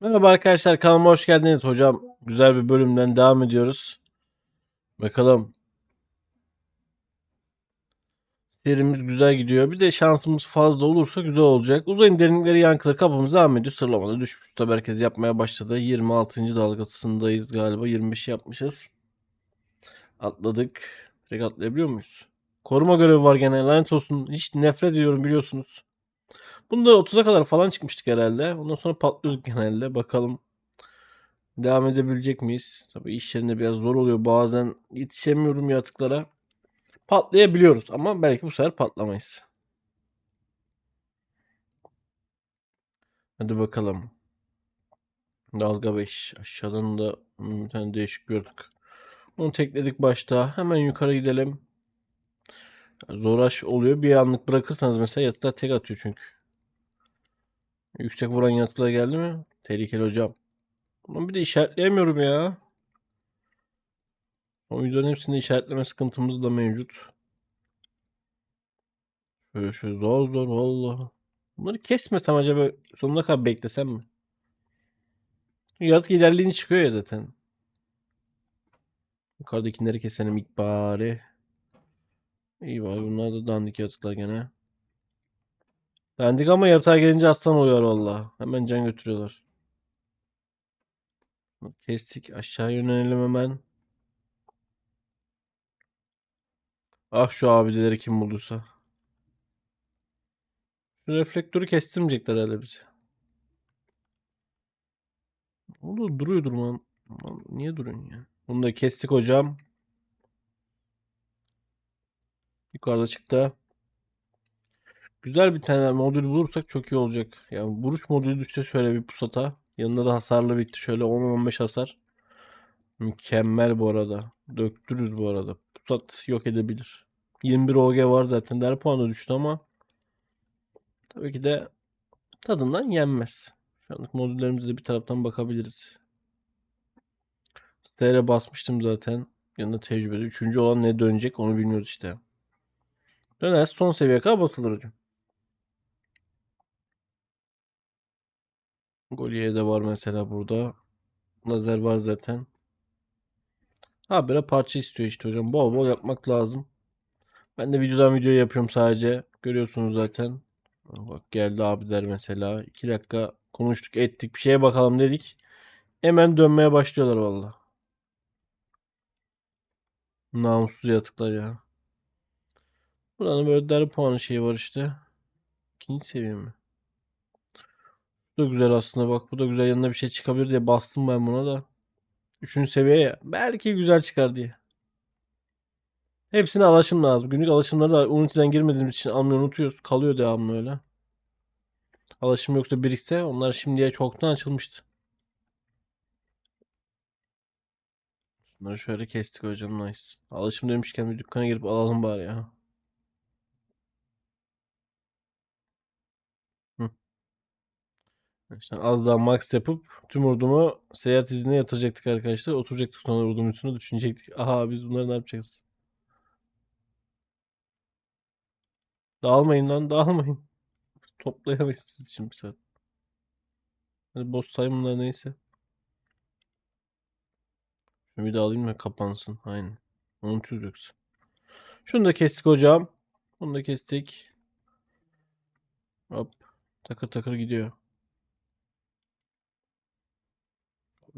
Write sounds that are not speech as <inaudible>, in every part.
Merhaba arkadaşlar kanalıma hoş geldiniz hocam. Güzel bir bölümden devam ediyoruz. Bakalım. Serimiz güzel gidiyor. Bir de şansımız fazla olursa güzel olacak. Uzayın derinlikleri yankılı kapımız devam ediyor. Sırlamada düşmüş. Tabi herkes yapmaya başladı. 26. dalgasındayız galiba. 25 yapmışız. Atladık. Direkt atlayabiliyor muyuz? Koruma görevi var gene. Lanet olsun. Hiç nefret ediyorum biliyorsunuz. Bunda 30'a kadar falan çıkmıştık herhalde. Ondan sonra patlıyorduk genelde. Bakalım devam edebilecek miyiz? Tabii iş yerinde biraz zor oluyor. Bazen yetişemiyorum yaratıklara. Patlayabiliyoruz ama belki bu sefer patlamayız. Hadi bakalım. Dalga 5. Aşağıdan da hmm, bir tane değişik gördük. Onu tekledik başta. Hemen yukarı gidelim. Zoraş oluyor. Bir anlık bırakırsanız mesela yaratıklar tek atıyor çünkü. Yüksek vuran yaratıklar geldi mi? Tehlikeli hocam. Ama bir de işaretleyemiyorum ya. Oyuncuların hepsini işaretleme sıkıntımız da mevcut. Şöyle şöyle zor zor valla. Bunları kesmesem acaba sonuna kadar beklesem mi? Yaratık ilerleyince çıkıyor ya zaten. Yukarıdakileri keselim ilk bari. İyi var bunlar da dandik yaratıklar gene. Dandik ama yaratığa gelince aslan oluyor valla. Hemen can götürüyorlar. Kestik aşağı yönelelim hemen. Ah şu abileri kim bulduysa. Şu reflektörü kestirmeyecekler herhalde bizi. O da duruyordur lan. Niye duruyorsun ya? Bunu da kestik hocam. Yukarıda çıktı. Güzel bir tane modül bulursak çok iyi olacak. Yani vuruş modülü düşse şöyle bir pusata. Yanında da hasarlı bitti. Şöyle 10-15 hasar. Mükemmel bu arada. Döktürürüz bu arada. Pusat yok edebilir. 21 OG var zaten. Der puanı düştü ama tabii ki de tadından yenmez. Şu anlık modüllerimize de bir taraftan bakabiliriz. Stere basmıştım zaten. Yanında tecrübeli. Üçüncü olan ne dönecek onu bilmiyoruz işte. Dönerse son seviye kadar basılır hocam. Goliye de var mesela burada. Lazer var zaten. Habire parça istiyor işte hocam. Bol bol yapmak lazım. Ben de videodan video yapıyorum sadece. Görüyorsunuz zaten. Bak geldi abiler mesela. 2 dakika konuştuk ettik bir şeye bakalım dedik. Hemen dönmeye başlıyorlar valla. Namussuz yatıklar ya. Buranın böyle deri puanı şeyi var işte. İkinci seviye mi? Bu da güzel aslında bak. Bu da güzel yanına bir şey çıkabilir diye bastım ben buna da. Üçüncü seviye ya. Belki güzel çıkar diye. Hepsine alışım lazım. Günlük alışımları da Unity'den girmediğimiz için almayı unutuyoruz. Kalıyor devamlı öyle. Alışım yoksa birikse onlar şimdiye çoktan açılmıştı. Bunları şöyle kestik hocam nice. Alışım demişken bir dükkana girip alalım bari ya. İşte az daha max yapıp tüm ordumu seyahat iznine yatıracaktık arkadaşlar. Oturacaktık sonra ordumun üstüne düşünecektik. Aha biz bunları ne yapacağız? Dağılmayın lan dağılmayın. <laughs> Toplayamayız siz için bir saat. Hadi boss sayın bunlar neyse. Şunu bir de alayım kapansın. Aynen. Unutuyoruz yoksa. Şunu da kestik hocam. Bunu da kestik. Hop. Takır takır gidiyor.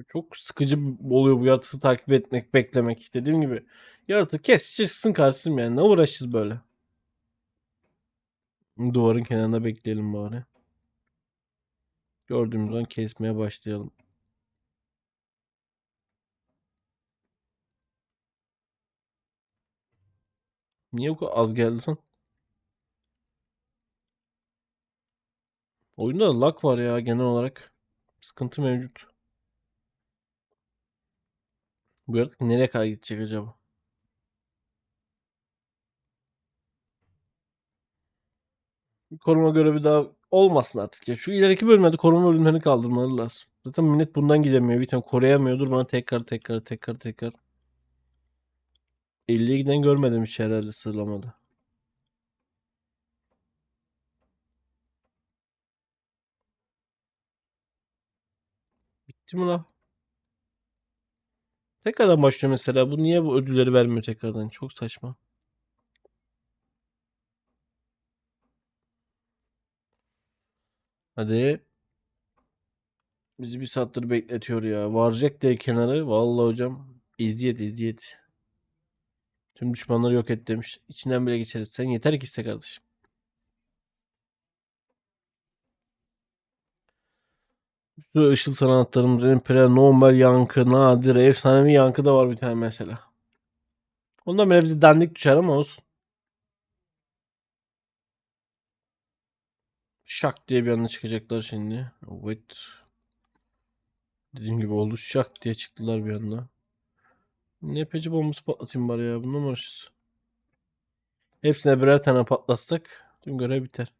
Çok sıkıcı oluyor bu yaratığı takip etmek, beklemek. Dediğim gibi yaratığı kes çıksın karşısım yani. Ne uğraşacağız böyle? Duvarın kenarında bekleyelim bari. Gördüğümüz an kesmeye başlayalım. Niye bu kadar az geldi lan? Oyunda da lag var ya genel olarak. Sıkıntı mevcut. Bu yaratık nereye kadar gidecek acaba? Bir koruma görevi daha olmasın artık ya. Şu ileriki bölümlerde koruma bölümlerini kaldırmaları lazım. Zaten millet bundan gidemiyor. Bir tane koruyamıyordur. Bana tekrar tekrar tekrar tekrar. 50'ye giden görmedim hiç herhalde sırlamada. Bitti mi la? Tekrardan başlıyor mesela. Bu niye bu ödülleri vermiyor tekrardan? Çok saçma. Hadi. Bizi bir saattir bekletiyor ya. Varacak diye kenarı. Vallahi hocam. eziyet eziyet. Tüm düşmanları yok et demiş. İçinden bile geçeriz. Sen yeter ki iste kardeşim. Üstü ışıl sanatlarımız, emperyal, normal yankı, nadir, efsanevi yankı da var bir tane mesela. Ondan böyle bir dandik düşer ama olsun. Şak diye bir anda çıkacaklar şimdi. Evet. Dediğim gibi oldu. Şak diye çıktılar bir anda. NPC bombası patlatayım bari ya. Bununla mı uğraşacağız? Hepsine birer tane patlatsak tüm görev biter.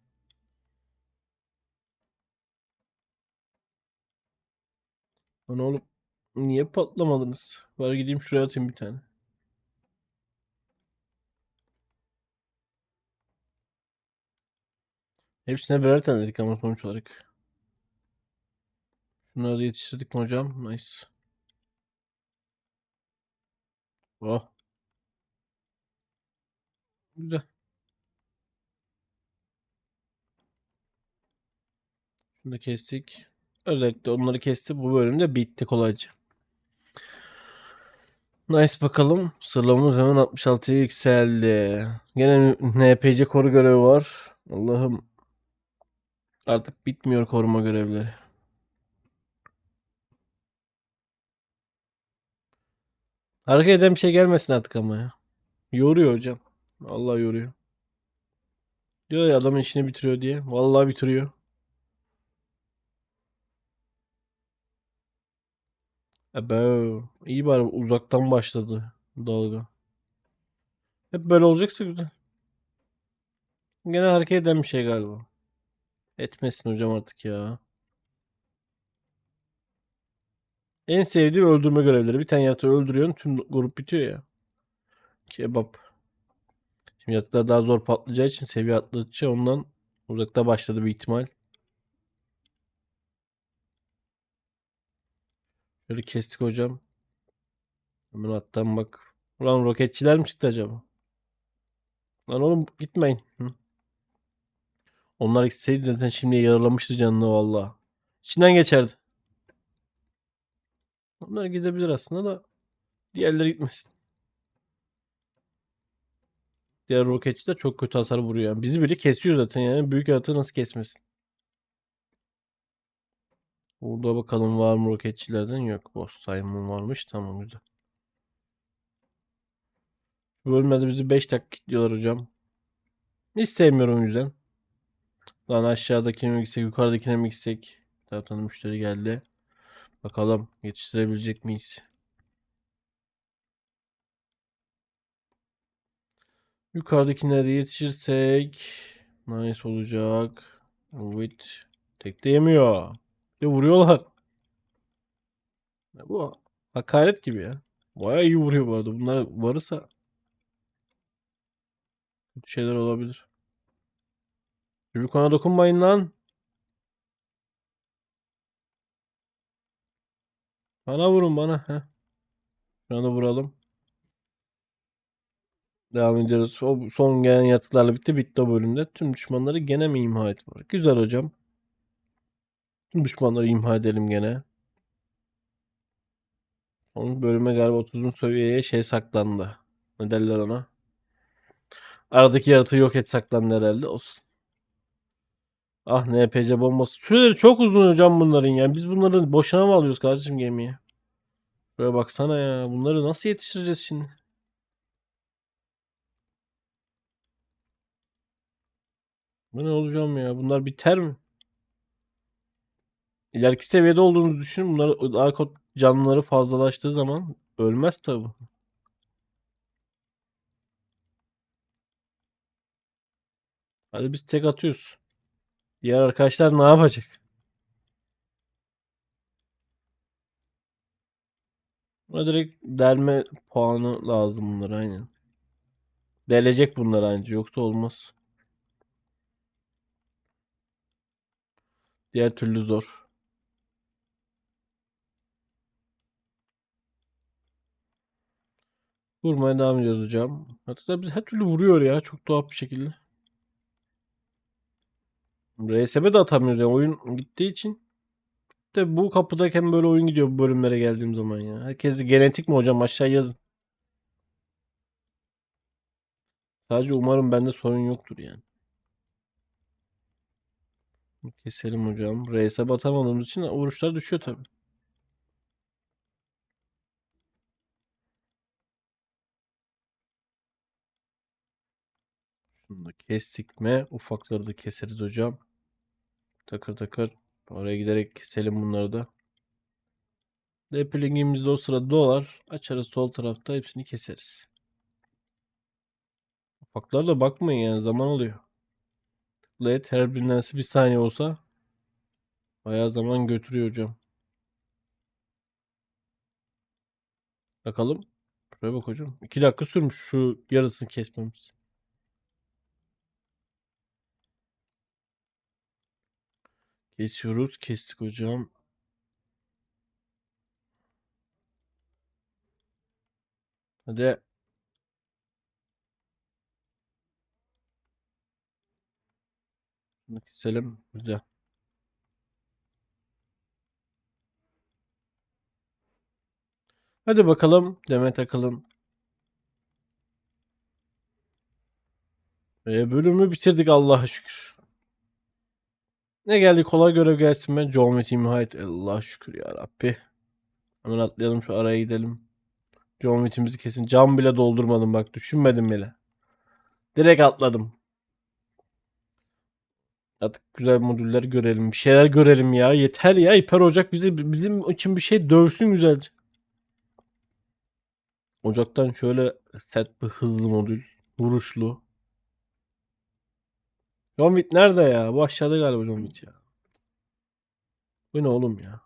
Lan oğlum niye patlamadınız? Var gideyim şuraya atayım bir tane. Hepsine birer tane dedik ama sonuç olarak. Şunları da yetiştirdik mi hocam? Nice. Oh. Güzel. Şunu da kestik. Özellikle onları kesti. Bu bölümde bitti kolayca. Nice bakalım. Sıralamamız hemen 66'ya yükseldi. Gene NPC koru görevi var. Allah'ım. Artık bitmiyor koruma görevleri. Hareket eden bir şey gelmesin artık ama ya. Yoruyor hocam. Allah yoruyor. Diyor ya adamın işini bitiriyor diye. Vallahi bitiriyor. Ebe. İyi bari uzaktan başladı dalga. Hep böyle olacaksa güzel. Gene hareket eden bir şey galiba. Etmesin hocam artık ya. En sevdiğim öldürme görevleri. Bir tane yaratığı öldürüyorsun tüm grup bitiyor ya. Kebap. Şimdi yaratıklar daha zor patlayacağı için seviye atladıkça ondan uzakta başladı bir ihtimal. Şöyle kestik hocam. Hemen alttan bak. Ulan roketçiler mi çıktı acaba? Lan oğlum gitmeyin. Hı. Onlar gitseydi zaten şimdi yaralamıştı canını valla. İçinden geçerdi. Onlar gidebilir aslında da diğerleri gitmesin. Diğer roketçi de çok kötü hasar vuruyor. Yani bizi biri kesiyor zaten yani. Büyük yaratığı nasıl kesmesin? Burada bakalım var mı roketçilerden? Yok. Boss Simon varmış. Tamam güzel. Bu bölümde bizi 5 dakika kilitliyorlar hocam. Hiç sevmiyorum o yüzden. Lan aşağıdakine mi gitsek, yukarıdakine mi gitsek? Bir taraftan müşteri geldi. Bakalım yetiştirebilecek miyiz? Yukarıdakileri yetişirsek nice olacak. Evet. Tek de yemiyor. De vuruyorlar. Ya bu hakaret gibi ya. Bayağı iyi vuruyor bu arada. Bunlar varırsa kötü şeyler olabilir. Büyük ona dokunmayın lan. Bana vurun bana. Heh. Şuna vuralım. Devam ediyoruz. O son gelen yatılarla bitti. Bitti o bölümde. Tüm düşmanları gene mi imha etme? Güzel hocam. Tüm düşmanları imha edelim gene. Onun bölüme galiba 30. seviyeye şey saklandı. Ne derler ona? Aradaki yaratığı yok et saklandı herhalde. Olsun. Ah NPC bombası. Süreleri çok uzun hocam bunların ya. Biz bunları boşuna mı alıyoruz kardeşim gemiye? Böyle baksana ya. Bunları nasıl yetiştireceğiz şimdi? Bu ne olacağım ya? Bunlar biter mi? İleriki seviyede olduğunu düşünün. Bunlar arka canlıları fazlalaştığı zaman ölmez tabi. Hadi biz tek atıyoruz. Diğer arkadaşlar ne yapacak? Buna direkt delme puanı lazım bunlar aynen. Delecek bunlar anca yoksa olmaz. Diğer türlü zor. Vurmaya devam ediyoruz hocam. Hatta biz her türlü vuruyor ya. Çok tuhaf bir şekilde. RSM de atamıyoruz ya. Oyun gittiği için. De bu kapıdayken böyle oyun gidiyor bu bölümlere geldiğim zaman ya. Herkes genetik mi hocam? Aşağı yazın. Sadece umarım bende sorun yoktur yani. Keselim hocam. RSM atamadığımız için vuruşlar düşüyor tabii. Şunu da kestik mi? Ufakları da keseriz hocam. Takır takır. Oraya giderek keselim bunları da. Deplingimiz de o sırada dolar. Açarız sol tarafta hepsini keseriz. Ufaklara da bakmayın yani zaman alıyor. Tıklayıp her birinden bir saniye olsa bayağı zaman götürüyor hocam. Bakalım. Şuraya bak hocam. 2 dakika sürmüş şu yarısını kesmemiz. Kesiyoruz. Kestik hocam. Hadi. Bunu keselim. Güzel. Hadi bakalım Demet Akalın. Ve bölümü bitirdik Allah'a şükür. Ne geldi kolay görev gelsin ben. Team Hyde. Allah'a şükür ya Rabbi. Hemen atlayalım şu araya gidelim. Wick'imizi kesin. Cam bile doldurmadım bak. Düşünmedim bile. Direkt atladım. Artık güzel modüller görelim. Bir şeyler görelim ya. Yeter ya. Hiper Ocak bizi, bizim için bir şey dövsün güzelce. Ocaktan şöyle set bir hızlı modül. Vuruşlu. Wick nerede ya? Bu aşağıda galiba Wick ya. Bu ne oğlum ya?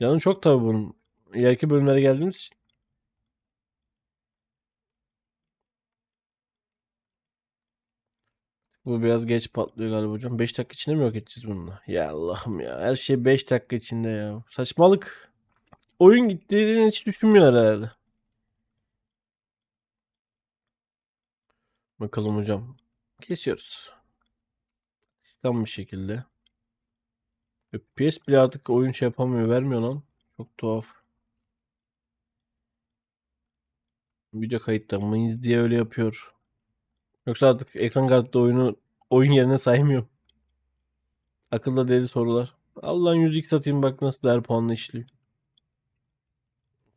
Canı çok tabii bunun. İleriki bölümlere geldiğimiz için. Bu biraz geç patlıyor galiba hocam. 5 dakika içinde mi yok edeceğiz bununla? Ya Allah'ım ya. Her şey 5 dakika içinde ya. Saçmalık. Oyun gittiğini hiç düşünmüyor herhalde. Bakalım hocam. Kesiyoruz. Çıkan bir şekilde. FPS bile artık oyun şey yapamıyor. Vermiyor lan. Çok tuhaf. Video kayıtlamayız diye öyle yapıyor. Yoksa artık ekran kartı oyunu oyun yerine saymıyor. Akılda deli sorular. Allah'ın 100 satayım bak nasıl değer puanla işliyor.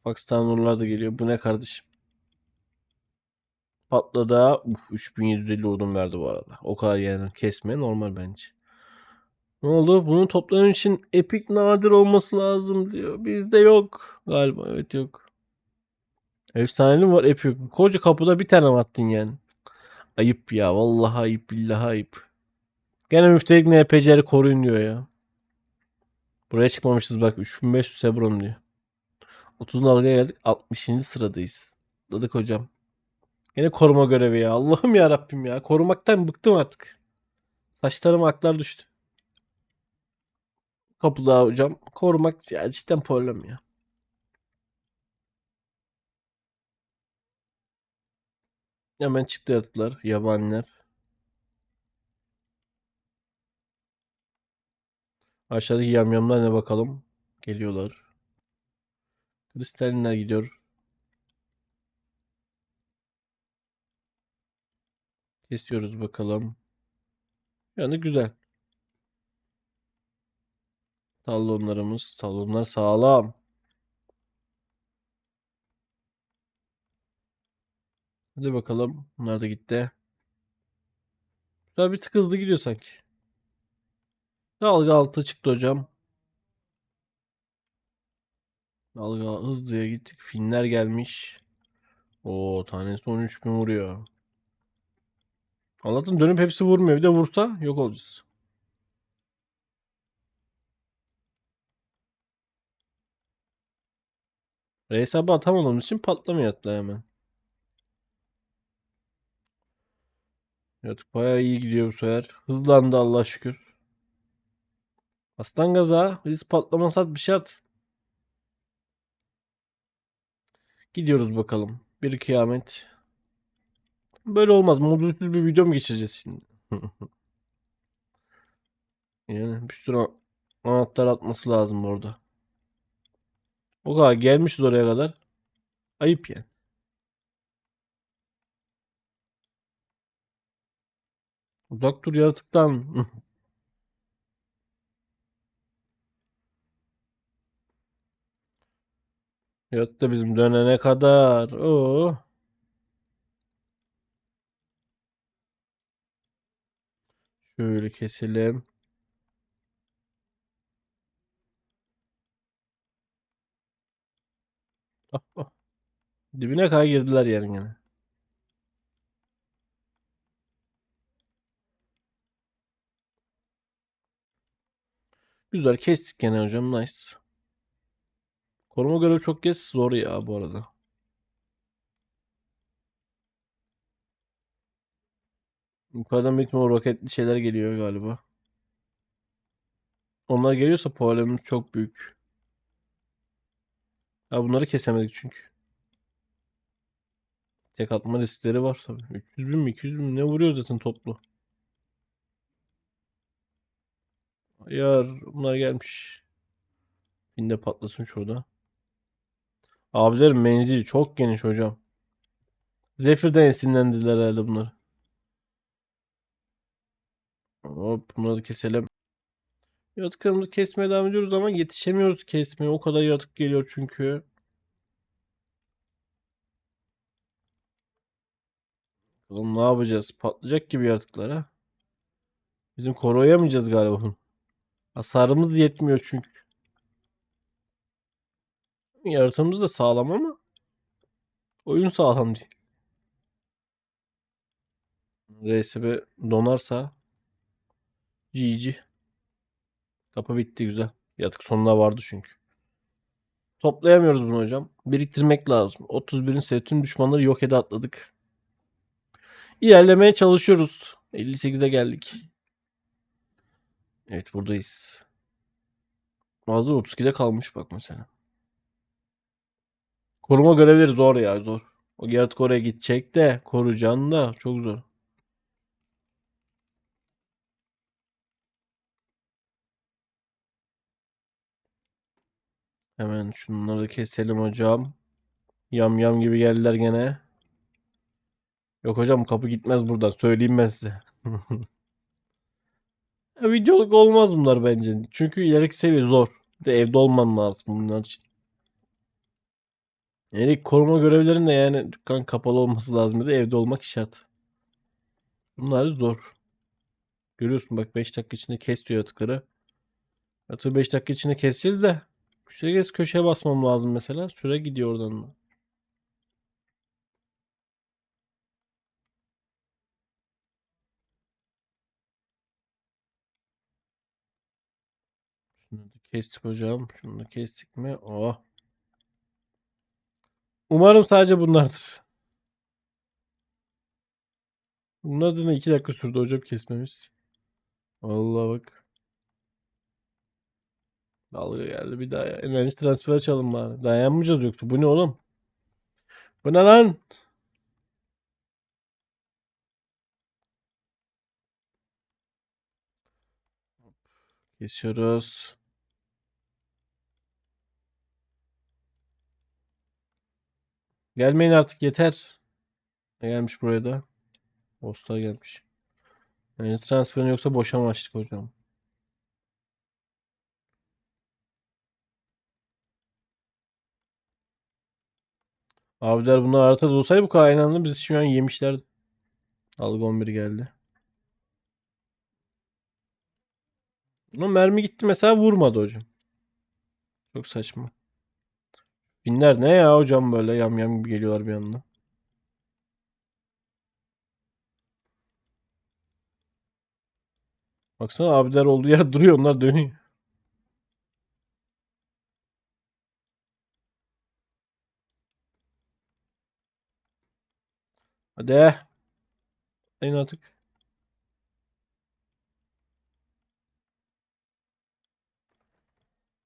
Pakistan nurlar da geliyor. Bu ne kardeşim? Patladı. Uf, 3750 odun verdi bu arada. O kadar yani kesme normal bence. Ne oldu? Bunun toplam için epik nadir olması lazım diyor. Bizde yok. Galiba evet yok. Efsaneli var? Epik. Koca kapıda bir tane attın yani? Ayıp ya. Vallahi ayıp. Billahi ayıp. Gene müftelik NPC'leri koruyun diyor ya. Buraya çıkmamışız bak. 3500 Sebron diyor. 30 dalgaya geldik. 60. sıradayız. Dadık hocam. Yine koruma görevi ya. Allah'ım ya Rabbim ya. Korumaktan bıktım artık. Saçlarıma aklar düştü. Kapıda hocam. Korumak ya cidden problem ya. Hemen çıktı yaratıklar. Yabaniler. Aşağıdaki yamyamlar ne bakalım. Geliyorlar. Kristalinler gidiyor. Kesiyoruz bakalım. Yani güzel. Talonlarımız. Talonlar sağlam. Hadi bakalım. Bunlar da gitti. Güzel bir tık hızlı gidiyor sanki. Dalga altı çıktı hocam. Dalga hızlıya gittik. Finler gelmiş. O tanesi 13 bin vuruyor. Allah'tan dönüp hepsi vurmuyor. Bir de vursa yok olacağız. Hesabı atamadığımız için patlamıyor hatta hemen. Evet bayağı iyi gidiyor bu sefer. Hızlandı Allah şükür. Aslan gaza. Biz patlama sat bir şey at. Gidiyoruz bakalım. Bir kıyamet. Böyle olmaz. Modülsüz bir video mu geçireceğiz şimdi? <laughs> yani bir sürü anahtar atması lazım orada. O kadar gelmişiz oraya kadar. Ayıp yani. Uzak dur yaratıktan. <laughs> Yaratık bizim dönene kadar. Oo. Şöyle keselim. Oh, oh. Dibine kadar girdiler yani gene. Güzel kestik gene hocam. Nice. Koruma görevi çok geç zor ya bu arada. Yukarıdan büyük ihtimalle roketli şeyler geliyor galiba. Onlar geliyorsa problemimiz çok büyük. Ya bunları kesemedik çünkü. Tek atma riskleri var tabii. 300 bin mi 200 bin mi ne vuruyor zaten toplu. Yar bunlar gelmiş. Bin de patlasın şurada. Abilerin menzili çok geniş hocam. Zephyr'den esinlendiler herhalde bunlar. Hop bunları da keselim. Yaratıklarımızı kesmeye devam ediyoruz ama yetişemiyoruz kesmeye. O kadar yaratık geliyor çünkü. Oğlum ne yapacağız? Patlayacak gibi yaratıklara. Bizim koruyamayacağız galiba. Hasarımız yetmiyor çünkü. Yaratığımız da sağlam ama oyun sağlam değil. RSB donarsa GG. Kapı bitti güzel. Yatık sonuna vardı çünkü. Toplayamıyoruz bunu hocam. Biriktirmek lazım. 31'in seri tüm düşmanları yok ede atladık. İlerlemeye çalışıyoruz. 58'e geldik. Evet buradayız. Bazıları 32'de kalmış bak mesela. Koruma görevleri zor ya zor. O yaratık oraya gidecek de koruyacaksın da çok zor. Hemen şunları keselim hocam. Yam yam gibi geldiler gene. Yok hocam kapı gitmez buradan. Söyleyeyim ben size. <laughs> Videoluk olmaz bunlar bence. Çünkü ileriki seviye zor. De evde olman lazım bunlar için. Yani koruma görevlerinin de yani dükkan kapalı olması lazım. De evde olmak şart. Bunlar zor. Görüyorsun bak 5 dakika içinde kes diyor yaratıkları. Yaratığı 5 dakika içinde keseceğiz de. Süre kez köşeye basmam lazım mesela. Süre gidiyor oradan da. Şunu da kestik hocam. Şunu da kestik mi? Oh. Umarım sadece bunlardır. Bunlar da 2 dakika sürdü hocam kesmemiz. Allah bak. Dalga geldi bir daha. Enerji transfer açalım bari. Dayanmayacağız yoksa. Bu ne oğlum? Bu ne lan? Kesiyoruz. Gelmeyin artık yeter. Ne gelmiş buraya da? Bosslar gelmiş. Enerji transferini yoksa boşa mı açtık hocam? Abiler bunlar haritada olsaydı bu kadar aynı anda biz şu an yemişler. Algı 11 geldi. Ama mermi gitti mesela vurmadı hocam. Çok saçma. Binler ne ya hocam böyle yam yam gibi geliyorlar bir anda. Baksana abiler olduğu yer <laughs> duruyor onlar dönüyor. Hadi. Sayın artık.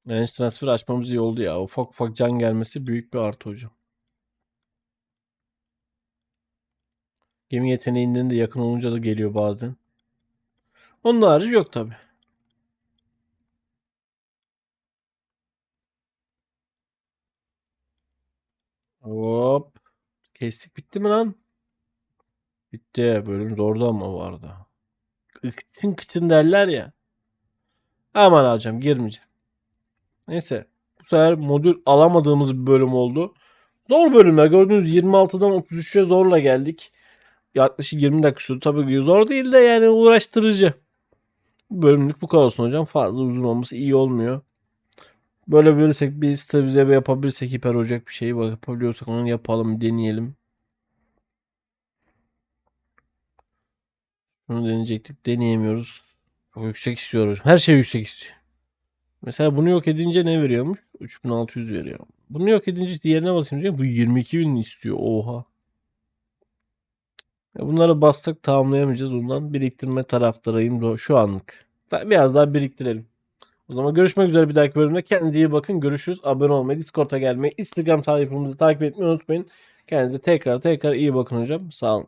Range transfer açmamız iyi oldu ya. Ufak ufak can gelmesi büyük bir artı hocam. Gemi yeteneğinden de yakın olunca da geliyor bazen. Onun harici yok tabi. Hop. Kestik bitti mi lan? Bitti. Bölüm zordu ama arada. Kıçın kıçın derler ya. Aman hocam girmeyeceğim. Neyse. Bu sefer modül alamadığımız bir bölüm oldu. Zor bölümler. Gördüğünüz 26'dan 33'e zorla geldik. Yaklaşık 20 dakika sürdü. Tabii zor değil de yani uğraştırıcı. Bölümlük bu kadar olsun hocam. Fazla uzun olması iyi olmuyor. Böyle verirsek bir stabilize yapabilirsek hiper olacak bir şey yapabiliyorsak onu yapalım deneyelim. Bunu deneyecektik. Deneyemiyoruz. Çok yüksek istiyoruz. Her şey yüksek istiyor. Mesela bunu yok edince ne veriyormuş? 3600 veriyor. Bunu yok edince diğerine basayım diyeceğim. Bu 22.000 istiyor. Oha. Bunları bassak tamamlayamayacağız. Ondan biriktirme taraftarıyım şu anlık. Biraz daha biriktirelim. O zaman görüşmek üzere bir dahaki bölümde. Kendinize iyi bakın. Görüşürüz. Abone olmayı, Discord'a gelmeyi, Instagram sayfamızı takip etmeyi unutmayın. Kendinize tekrar tekrar iyi bakın hocam. Sağ olun.